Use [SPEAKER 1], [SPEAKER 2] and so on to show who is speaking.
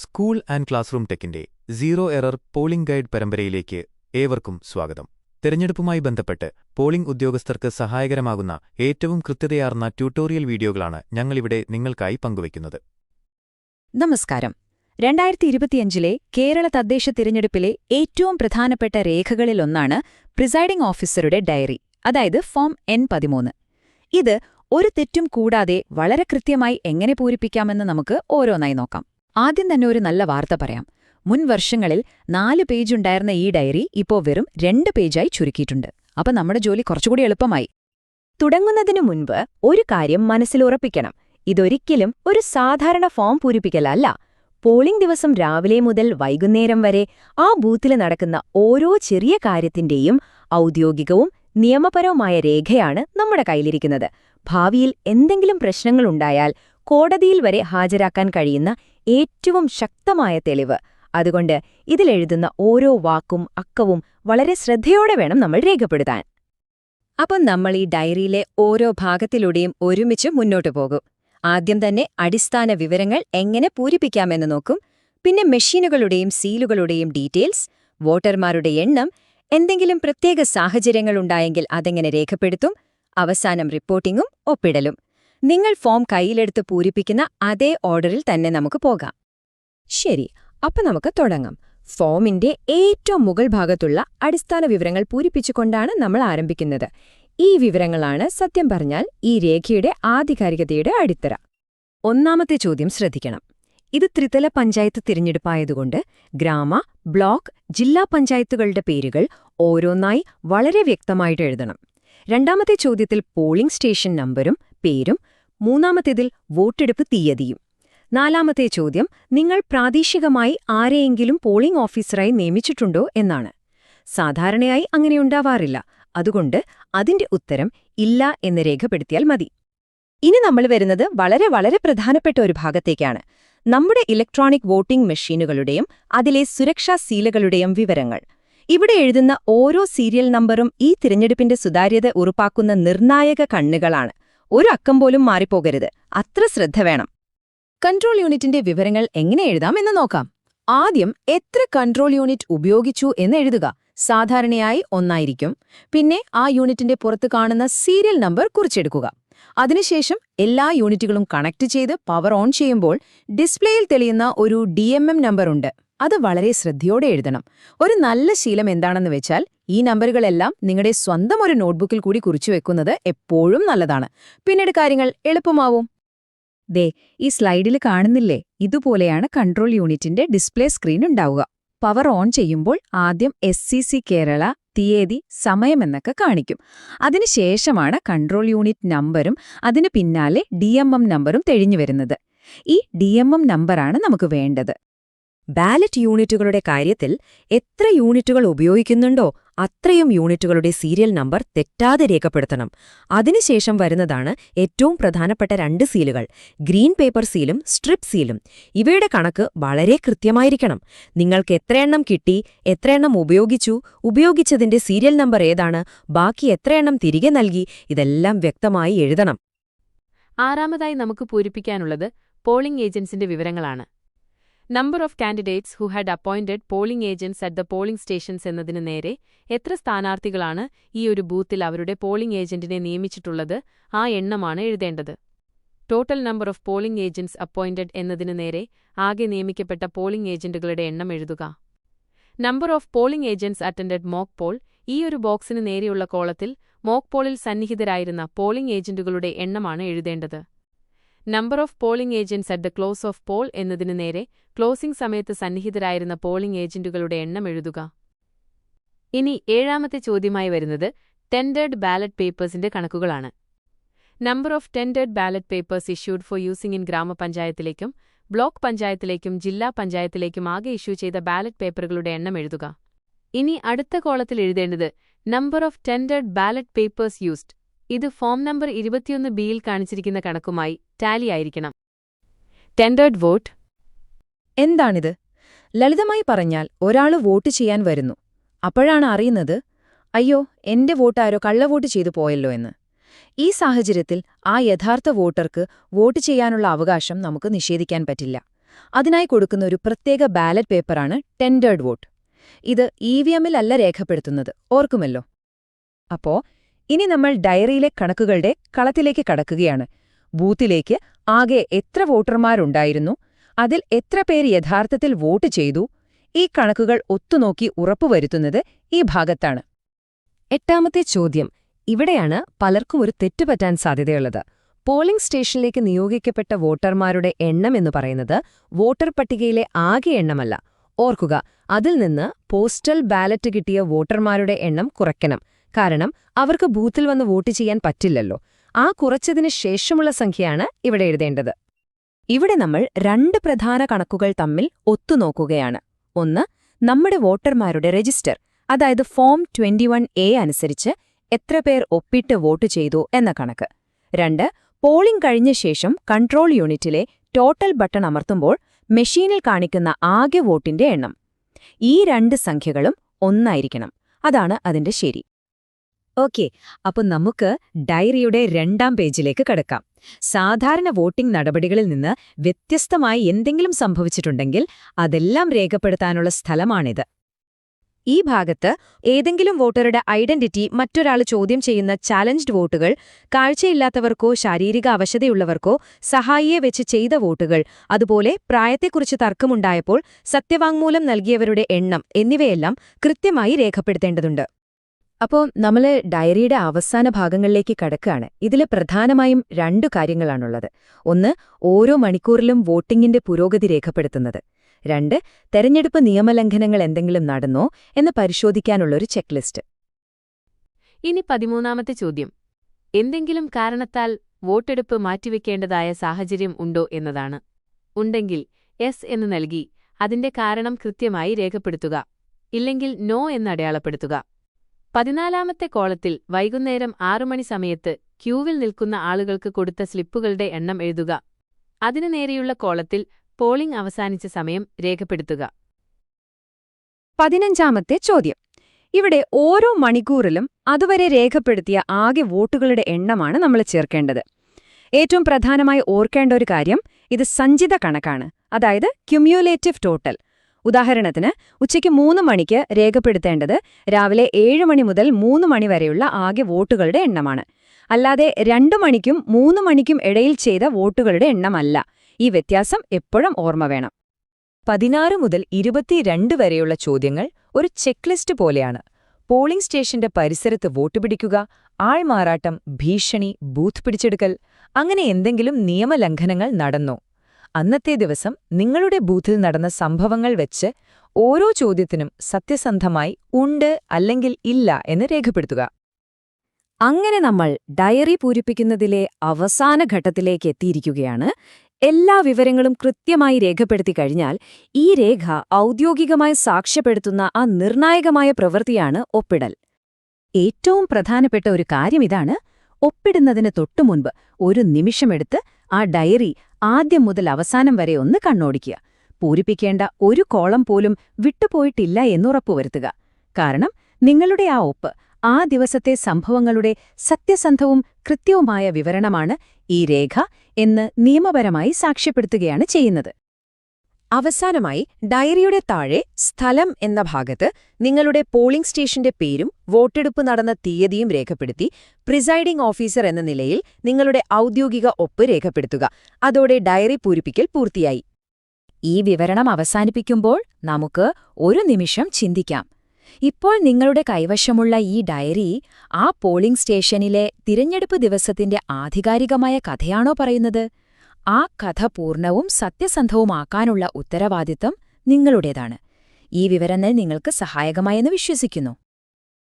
[SPEAKER 1] School and class room ടെക്കിന്റെ zero error polling guide പരമ്പരയിലേക്ക് ഏവർക്കും സ്വാഗതം. തെരഞ്ഞെടുപ്പുമായി ബന്ധപ്പെട്ട് പോളിംഗ് ഉദ്യോഗസ്ഥർക്ക് സഹായകരമാകുന്ന ഏറ്റവും കൃത്യതയാർന്ന ട്യൂട്ടോറിയൽ വീഡിയോകളാണ് ഞങ്ങളിവിടെ നിങ്ങൾക്കായി പങ്കുവയ്ക്കുന്നത്.
[SPEAKER 2] നമസ്കാരം. രണ്ടായിരത്തി ഇരുപത്തിയഞ്ചിലെ കേരള തദ്ദേശ തിരഞ്ഞെടുപ്പിലെ ഏറ്റവും പ്രധാനപ്പെട്ട രേഖകളിലൊന്നാണ് പ്രിസൈഡിംഗ് ഓഫീസറുടെ ഡയറി അതായത് ഫോം എൻ പതിമൂന്ന്. ഇത് ഒരു തെറ്റും കൂടാതെ വളരെ കൃത്യമായി എങ്ങനെ പൂരിപ്പിക്കാമെന്ന് നമുക്ക് ഓരോന്നായി നോക്കാം. ആദ്യം തന്നെ ഒരു നല്ല വാർത്ത പറയാം. മുൻ വർഷങ്ങളിൽ നാല് പേജുണ്ടായിരുന്ന ഈ ഡയറി ഇപ്പോൾ വെറും രണ്ട് പേജായി ചുരുക്കിയിട്ടുണ്ട്. അപ്പൊ നമ്മുടെ ജോലി കുറച്ചുകൂടി എളുപ്പമായി.
[SPEAKER 3] തുടങ്ങുന്നതിനു മുൻപ് ഒരു കാര്യം മനസ്സിലുറപ്പിക്കണം ഇതൊരിക്കലും ഒരു സാധാരണ ഫോം പൂരിപ്പിക്കലല്ല. പോളിംഗ് ദിവസം രാവിലെ മുതൽ വൈകുന്നേരം വരെ ആ ബൂത്തിൽ നടക്കുന്ന ഓരോ ചെറിയ കാര്യത്തിന്റെയും ഔദ്യോഗികവും നിയമപരവുമായ രേഖയാണ് നമ്മുടെ കയ്യിലിരിക്കുന്നത്. ഭാവിയിൽ എന്തെങ്കിലും പ്രശ്നങ്ങളുണ്ടായാൽ കോടതിയിൽ വരെ ഹാജരാക്കാൻ കഴിയുന്ന ഏറ്റവും ശക്തമായ തെളിവ്. അതുകൊണ്ട് ഇതിലെഴുതുന്ന ഓരോ വാക്കും അക്കവും വളരെ ശ്രദ്ധയോടെ വേണം നമ്മൾ രേഖപ്പെടുത്താൻ.
[SPEAKER 2] അപ്പം നമ്മൾ ഈ ഡയറിയിലെ ഓരോ ഭാഗത്തിലൂടെയും ഒരുമിച്ച് മുന്നോട്ടു പോകും. ആദ്യം തന്നെ അടിസ്ഥാന വിവരങ്ങൾ എങ്ങനെ പൂരിപ്പിക്കാമെന്ന് നോക്കും. പിന്നെ മെഷീനുകളുടെയും സീലുകളുടെയും ഡീറ്റെയിൽസ് വോട്ടർമാരുടെ എണ്ണം എന്തെങ്കിലും പ്രത്യേക സാഹചര്യങ്ങളുണ്ടായെങ്കിൽ അതെങ്ങനെ രേഖപ്പെടുത്തും അവസാനം റിപ്പോർട്ടിങ്ങും ഒപ്പിടലും. നിങ്ങൾ ഫോം കയ്യിലെടുത്ത് പൂരിപ്പിക്കുന്ന അതേ ഓർഡറിൽ തന്നെ നമുക്ക് പോകാം.
[SPEAKER 3] ശരി അപ്പൊ നമുക്ക് തുടങ്ങാം. ഫോമിന്റെ ഏറ്റവും മുകൾ ഭാഗത്തുള്ള അടിസ്ഥാന വിവരങ്ങൾ പൂരിപ്പിച്ചുകൊണ്ടാണ് നമ്മൾ ആരംഭിക്കുന്നത്. ഈ വിവരങ്ങളാണ് സത്യം പറഞ്ഞാൽ ഈ രേഖയുടെ ആധികാരികതയുടെ അടിത്തറ. ഒന്നാമത്തെ ചോദ്യം ശ്രദ്ധിക്കണം. ഇത് ത്രിതല പഞ്ചായത്ത് തിരഞ്ഞെടുപ്പായതുകൊണ്ട് ഗ്രാമ ബ്ലോക്ക് ജില്ലാ പഞ്ചായത്തുകളുടെ പേരുകൾ ഓരോന്നായി വളരെ വ്യക്തമായിട്ട് എഴുതണം. രണ്ടാമത്തെ ചോദ്യത്തിൽ പോളിംഗ് സ്റ്റേഷൻ നമ്പരും പേരും മൂന്നാമത്തേതിൽ വോട്ടെടുപ്പ് തീയതിയും. നാലാമത്തെ ചോദ്യം നിങ്ങൾ പ്രാദേശികമായി ആരെയെങ്കിലും പോളിംഗ് ഓഫീസറായി നിയമിച്ചിട്ടുണ്ടോ എന്നാണ്. സാധാരണയായി അങ്ങനെയുണ്ടാവാറില്ല അതുകൊണ്ട് അതിന്റെ ഉത്തരം ഇല്ല എന്ന് രേഖപ്പെടുത്തിയാൽ മതി. ഇനി നമ്മൾ വരുന്നത് വളരെ വളരെ പ്രധാനപ്പെട്ട ഒരു ഭാഗത്തേക്കാണ്. നമ്മുടെ ഇലക്ട്രോണിക് വോട്ടിംഗ് മെഷീനുകളുടെയും അതിലെ സുരക്ഷാ സീലുകളുടെയും വിവരങ്ങൾ. ഇവിടെ എഴുതുന്ന ഓരോ സീരിയൽ നമ്പറും ഈ തിരഞ്ഞെടുപ്പിന്റെ സുതാര്യത ഉറപ്പാക്കുന്ന നിർണായക കണ്ണുകളാണ്. ഒരു അക്കം പോലും മാറിപ്പോകരുത്. അത്ര ശ്രദ്ധ വേണം. കൺട്രോൾ യൂണിറ്റിന്റെ വിവരങ്ങൾ എങ്ങനെ എഴുതാം എന്ന് നോക്കാം. ആദ്യം എത്ര കൺട്രോൾ യൂണിറ്റ് ഉപയോഗിച്ചു എന്ന് എഴുതുക. സാധാരണയായി ഒന്നായിരിക്കും. പിന്നെ ആ യൂണിറ്റിന്റെ പുറത്ത് കാണുന്ന സീരിയൽ നമ്പർ കുറിച്ചെടുക്കുക. അതിനുശേഷം എല്ലാ യൂണിറ്റുകളും കണക്ട് ചെയ്ത് പവർ ഓൺ ചെയ്യുമ്പോൾ ഡിസ്പ്ലേയിൽ തെളിയുന്ന ഒരു ഡി നമ്പർ ഉണ്ട്. അത് വളരെ ശ്രദ്ധയോടെ എഴുതണം. ഒരു നല്ല ശീലം എന്താണെന്ന് വെച്ചാൽ ഈ നമ്പറുകളെല്ലാം നിങ്ങളുടെ സ്വന്തം ഒരു നോട്ട്ബുക്കിൽ കൂടി കുറിച്ചു വെക്കുന്നത് എപ്പോഴും നല്ലതാണ്. പിന്നീട് കാര്യങ്ങൾ എളുപ്പമാവും. ദേ ഈ സ്ലൈഡിൽ കാണുന്നില്ലേ? ഇതുപോലെയാണ് കൺട്രോൾ യൂണിറ്റിന്റെ ഡിസ്പ്ലേ സ്ക്രീൻ ഉണ്ടാവുക. പവർ ഓൺ ചെയ്യുമ്പോൾ ആദ്യം എസ് കേരള തീയതി സമയമെന്നൊക്കെ കാണിക്കും. അതിനുശേഷമാണ് കൺട്രോൾ യൂണിറ്റ് നമ്പറും അതിന് പിന്നാലെ ഡി നമ്പറും തെളിഞ്ഞു വരുന്നത്. ഈ ഡി നമ്പറാണ് നമുക്ക് വേണ്ടത്. ബാലറ്റ് യൂണിറ്റുകളുടെ കാര്യത്തിൽ എത്ര യൂണിറ്റുകൾ ഉപയോഗിക്കുന്നുണ്ടോ? അത്രയും യൂണിറ്റുകളുടെ സീരിയൽ നമ്പർ തെറ്റാതെ രേഖപ്പെടുത്തണം. അതിനുശേഷം വരുന്നതാണ് ഏറ്റവും പ്രധാനപ്പെട്ട രണ്ട് സീലുകൾ ഗ്രീൻ പേപ്പർ സീലും സ്ട്രിപ്പ് സീലും. ഇവയുടെ കണക്ക് വളരെ കൃത്യമായിരിക്കണം. നിങ്ങൾക്ക് എത്രയെണ്ണം കിട്ടി എത്രയെണ്ണം ഉപയോഗിച്ചു ഉപയോഗിച്ചതിന്റെ സീരിയൽ നമ്പർ ഏതാണ് ബാക്കി എത്രയെണ്ണം തിരികെ നൽകി ഇതെല്ലാം വ്യക്തമായി എഴുതണം.
[SPEAKER 4] ആറാമതായി നമുക്ക് പൂരിപ്പിക്കാനുള്ളത് പോളിംഗ് ഏജൻസിന്റെ വിവരങ്ങളാണ്. Number of candidates who had appointed polling agents at the polling stations എന്നതിനു നേരെ എത്ര സ്ഥാനാർത്ഥികളാണ് ഈ ഒരു ബൂത്തിൽ അവരുടെ പോളിംഗ് ഏജന്റിനെ നിയമിച്ചിട്ടുള്ളത് ആ എണ്ണമാണ് എഴുതേണ്ടത്. Total number of polling agents appointed എന്നതിനു നേരെ ആകെ നിയമിക്കപ്പെട്ട പോളിംഗ് ഏജന്റുകളുടെ എണ്ണം എഴുതുക. Number of polling agents attended mock poll ഈ ഒരു ബോക്സിന് നേരെയുള്ള കോളത്തിൽ മോക്ക് പോളിൽ സന്നിഹിതരായിരുന്ന പോളിംഗ് ഏജന്റുകളുടെ എണ്ണമാണ് എഴുതേണ്ടത്. Number of polling agents at the close of poll എന്നതിനു നേരെ ക്ലോസിംഗ് സമയത്ത് സന്നിഹിതരായിരുന്ന പോളിംഗ് ഏജന്റുകളുടെ എണ്ണം എഴുതുക. ഇനി ഏഴാമത്തെ ചോദ്യമായി വരുന്നത് ടെൻഡേഡ് ബാലറ്റ് പേപ്പേഴ്സിന്റെ കണക്കുകളാണ്. Number of tendered ballot papers issued for using in ഗ്രാമപഞ്ചായത്തിലേക്കും block പഞ്ചായത്തിലേക്കും ജില്ലാ പഞ്ചായത്തിലേക്കും ആകെ ഇഷ്യൂ ചെയ്ത ബാലറ്റ് പേപ്പറുകളുടെ എണ്ണം എഴുതുക. ഇനി അടുത്ത കോളത്തിൽ എഴുതേണ്ടത് number of tendered ballot papers used ഇത് ഫോം നമ്പർ ഇരുപത്തിയൊന്ന് ബിയിൽ കാണിച്ചിരിക്കുന്ന കണക്കുമായി ടാലി ആയിരിക്കണം. Tendered vote.
[SPEAKER 3] എന്താണിത്? ലളിതമായി പറഞ്ഞാൽ ഒരാൾ വോട്ട് ചെയ്യാൻ വരുന്നു. അപ്പോഴാണ് അറിയുന്നത് അയ്യോ എന്റെ വോട്ടാരോ കള്ളവോട്ട് ചെയ്തു പോയല്ലോ എന്ന്. ഈ സാഹചര്യത്തിൽ ആ യഥാർത്ഥ വോട്ടർക്ക് വോട്ട് ചെയ്യാനുള്ള അവകാശം നമുക്ക് നിഷേധിക്കാൻ പറ്റില്ല.
[SPEAKER 2] അതിനായി കൊടുക്കുന്ന ഒരു പ്രത്യേക ബാലറ്റ് പേപ്പറാണ് ടെൻഡേർഡ് വോട്ട്. ഇത് ഇ വി എമ്മിലല്ല രേഖപ്പെടുത്തുന്നത്. ഓർക്കുമല്ലോ. അപ്പോ ഇനി നമ്മൾ ഡയറിയിലെ കണക്കുകളുടെ കളത്തിലേക്ക് കടക്കുകയാണ്. ബൂത്തിലേക്ക് ആകെ എത്ര വോട്ടർമാരുണ്ടായിരുന്നു അതിൽ എത്ര പേര് യഥാർത്ഥത്തിൽ വോട്ട് ചെയ്തു ഈ കണക്കുകൾ ഒത്തുനോക്കി ഉറപ്പുവരുത്തുന്നത് ഈ ഭാഗത്താണ്.
[SPEAKER 3] എട്ടാമത്തെ ചോദ്യം. ഇവിടെയാണ് പലർക്കും ഒരു തെറ്റുപറ്റാൻ സാധ്യതയുള്ളത്. പോളിംഗ് സ്റ്റേഷനിലേക്ക് നിയോഗിക്കപ്പെട്ട വോട്ടർമാരുടെ എണ്ണം എന്ന് പറയുന്നത് വോട്ടർ പട്ടികയിലെ ആകെ എണ്ണമല്ല. ഓർക്കുക അതിൽ നിന്ന് പോസ്റ്റൽ ബാലറ്റ് കിട്ടിയ വോട്ടർമാരുടെ എണ്ണം കുറയ്ക്കണം. കാരണം അവർക്ക് ബൂത്തിൽ വന്ന് വോട്ട് ചെയ്യാൻ പറ്റില്ലല്ലോ. ആ കുറച്ചതിന് ശേഷമുള്ള സംഖ്യയാണ് ഇവിടെ എഴുതേണ്ടത്. ഇവിടെ നമ്മൾ രണ്ട് പ്രധാന കണക്കുകൾ തമ്മിൽ ഒത്തുനോക്കുകയാണ് ഒന്ന് നമ്മുടെ വോട്ടർമാരുടെ രജിസ്റ്റർ അതായത് ഫോം 21 എ അനുസരിച്ച് എത്ര പേർ ഒപ്പിട്ട് വോട്ട് ചെയ്തു എന്ന കണക്ക്. രണ്ട് പോളിംഗ് കഴിഞ്ഞ ശേഷം കൺട്രോൾ യൂണിറ്റിലെ ടോട്ടൽ ബട്ടൺ അമർത്തുമ്പോൾ മെഷീനിൽ കാണിക്കുന്ന ആകെ വോട്ടിന്റെ എണ്ണം. ഈ രണ്ട് സംഖ്യകളും ഒന്നായിരിക്കണം. അതാണ് അതിന്റെ ശരി. ഓക്കെ അപ്പൊ നമുക്ക് ഡയറിയുടെ രണ്ടാം പേജിലേക്ക് കടക്കാം. സാധാരണ വോട്ടിംഗ് നടപടികളിൽ നിന്ന് വ്യത്യസ്തമായി എന്തെങ്കിലും സംഭവിച്ചിട്ടുണ്ടെങ്കിൽ അതെല്ലാം രേഖപ്പെടുത്താനുള്ള സ്ഥലമാണിത്. ഈ ഭാഗത്ത് ഏതെങ്കിലും വോട്ടറുടെ ഐഡന്റിറ്റി മറ്റൊരാൾ ചോദ്യം ചെയ്യുന്ന ചാലഞ്ച്ഡ് വോട്ടുകൾ കാഴ്ചയില്ലാത്തവർക്കോ ശാരീരിക അവശതയുള്ളവർക്കോ സഹായിയെ വെച്ച് ചെയ്ത വോട്ടുകൾ അതുപോലെ പ്രായത്തെക്കുറിച്ച് തർക്കമുണ്ടായപ്പോൾ സത്യവാങ്മൂലം നൽകിയവരുടെ എണ്ണം എന്നിവയെല്ലാം കൃത്യമായി രേഖപ്പെടുത്തേണ്ടതുണ്ട്. അപ്പോൾ നമ്മൾ ഡയറിയുടെ അവസാന ഭാഗങ്ങളിലേക്ക് കടക്കുകയാണ്. ഇതിൽ പ്രധാനമായും രണ്ടു കാര്യങ്ങളാണുള്ളത്. ഒന്ന് ഓരോ മണിക്കൂറിലും വോട്ടിംഗിന്റെ പുരോഗതി രേഖപ്പെടുത്തുന്നത്. രണ്ട് തെരഞ്ഞെടുപ്പ് നിയമലംഘനങ്ങൾ എന്തെങ്കിലും നടന്നോ എന്ന് പരിശോധിക്കാനുള്ളൊരു ചെക്ക് ലിസ്റ്റ്
[SPEAKER 4] ഇനി പതിമൂന്നാമത്തെ ചോദ്യം. എന്തെങ്കിലും കാരണത്താൽ വോട്ടെടുപ്പ് മാറ്റിവെക്കേണ്ടതായ സാഹചര്യം ഉണ്ടോ എന്നതാണ്. ഉണ്ടെങ്കിൽ എസ് എന്ന് നൽകി അതിന്റെ കാരണം കൃത്യമായി രേഖപ്പെടുത്തുക. ഇല്ലെങ്കിൽ നോ എന്ന് അടയാളപ്പെടുത്തുക. പതിനാലാമത്തെ കോളത്തിൽ വൈകുന്നേരം ആറു മണി സമയത്ത് ക്യൂവിൽ നിൽക്കുന്ന ആളുകൾക്ക് കൊടുത്ത സ്ലിപ്പുകളുടെ എണ്ണം എഴുതുക. അതിനു നേരെയുള്ള കോളത്തിൽ പോളിംഗ് അവസാനിച്ച സമയം രേഖപ്പെടുത്തുക.
[SPEAKER 3] പതിനഞ്ചാമത്തെ ചോദ്യം. ഇവിടെ ഓരോ മണിക്കൂറിലും അതുവരെ രേഖപ്പെടുത്തിയ ആകെ വോട്ടുകളുടെ എണ്ണമാണ് നമ്മൾ ചേർക്കേണ്ടത്. ഏറ്റവും പ്രധാനമായി ഓർക്കേണ്ട ഒരു കാര്യം ഇത് സഞ്ചിത കണക്കാണ്. അതായത് ക്യുമ്യൂലേറ്റീവ് ടോട്ടൽ ഉദാഹരണത്തിന് ഉച്ചയ്ക്ക് മൂന്ന് മണിക്ക് രേഖപ്പെടുത്തേണ്ടത് രാവിലെ ഏഴ് മണി മുതൽ മൂന്ന് മണി വരെയുള്ള ആകെ വോട്ടുകളുടെ എണ്ണമാണ്. അല്ലാതെ രണ്ടു മണിക്കും മൂന്ന് മണിക്കും ഇടയിൽ ചെയ്ത വോട്ടുകളുടെ എണ്ണമല്ല. ഈ വ്യത്യാസം എപ്പോഴും ഓർമ്മ വേണം. പതിനാറ് മുതൽ ഇരുപത്തിരണ്ട് വരെയുള്ള ചോദ്യങ്ങൾ ഒരു ചെക്ക് ലിസ്റ്റ് പോലെയാണ്. പോളിംഗ് സ്റ്റേഷന്റെ പരിസരത്ത് വോട്ട് പിടിക്കുക ആൾമാറാട്ടം ഭീഷണി ബൂത്ത് പിടിച്ചെടുക്കൽ അങ്ങനെ എന്തെങ്കിലും നിയമലംഘനങ്ങൾ നടന്നോ? അന്നത്തെ ദിവസം നിങ്ങളുടെ ബൂത്തിൽ നടന്ന സംഭവങ്ങൾ വെച്ച് ഓരോ ചോദ്യത്തിനും സത്യസന്ധമായി ഉണ്ട് അല്ലെങ്കിൽ ഇല്ല എന്ന് രേഖപ്പെടുത്തുക. അങ്ങനെ നമ്മൾ ഡയറി പൂരിപ്പിക്കുന്നതിലെ അവസാന ഘട്ടത്തിലേക്ക് എത്തിയിരിക്കുകയാണ്. എല്ലാ വിവരങ്ങളും കൃത്യമായി രേഖപ്പെടുത്തി കഴിഞ്ഞാൽ ഈ രേഖ ഔദ്യോഗികമായി സാക്ഷ്യപ്പെടുത്തുന്ന ആ നിർണായകമായ പ്രവൃത്തിയാണ് ഒപ്പിടൽ. ഏറ്റവും പ്രധാനപ്പെട്ട ഒരു കാര്യം ഇതാണ്. ഒപ്പിടുന്നതിന് തൊട്ടുമുൻപ് ഒരു നിമിഷമെടുത്ത് ആ ഡയറി ആദ്യം മുതൽ അവസാനം വരെ ഒന്ന് കണ്ണോടിക്കുക. പൂരിപ്പിക്കേണ്ട ഒരു കോളം പോലും വിട്ടുപോയിട്ടില്ല എന്നുറപ്പുവരുത്തുക. കാരണം നിങ്ങളുടെ ആ ഒപ്പ് ആ ദിവസത്തെ സംഭവങ്ങളുടെ സത്യസന്ധവും കൃത്യവുമായ വിവരണമാണ് ഈ രേഖ എന്ന് നിയമപരമായി സാക്ഷ്യപ്പെടുത്തുകയാണ് ചെയ്യുന്നത്. അവസാനമായി ഡയറിയുടെ താഴെ സ്ഥലം എന്ന ഭാഗത്ത് നിങ്ങളുടെ പോളിംഗ് സ്റ്റേഷന്റെ പേരും വോട്ടെടുപ്പ് നടന്ന തീയതിയും രേഖപ്പെടുത്തി പ്രിസൈഡിംഗ് ഓഫീസർ എന്ന നിലയിൽ നിങ്ങളുടെ ഔദ്യോഗിക ഒപ്പ് രേഖപ്പെടുത്തുക. അതോടെ ഡയറി പൂരിപ്പിക്കൽ പൂർത്തിയായി. ഈ വിവരണം അവസാനിപ്പിക്കുമ്പോൾ നമുക്ക് ഒരു നിമിഷം ചിന്തിക്കാം. ഇപ്പോൾ നിങ്ങളുടെ കൈവശമുള്ള ഈ ഡയറി ആ പോളിംഗ് സ്റ്റേഷനിലെ തിരഞ്ഞെടുപ്പ് ദിവസത്തിന്റെ ആധികാരികമായ കഥയാണോ പറയുന്നത്? ആ കഥ പൂർണവും സത്യസന്ധവുമാക്കാനുള്ള ഉത്തരവാദിത്തം നിങ്ങളുടേതാണ്. ഈ വിവരങ്ങൾ നിങ്ങൾക്ക് സഹായകമായെന്ന് വിശ്വസിക്കുന്നു.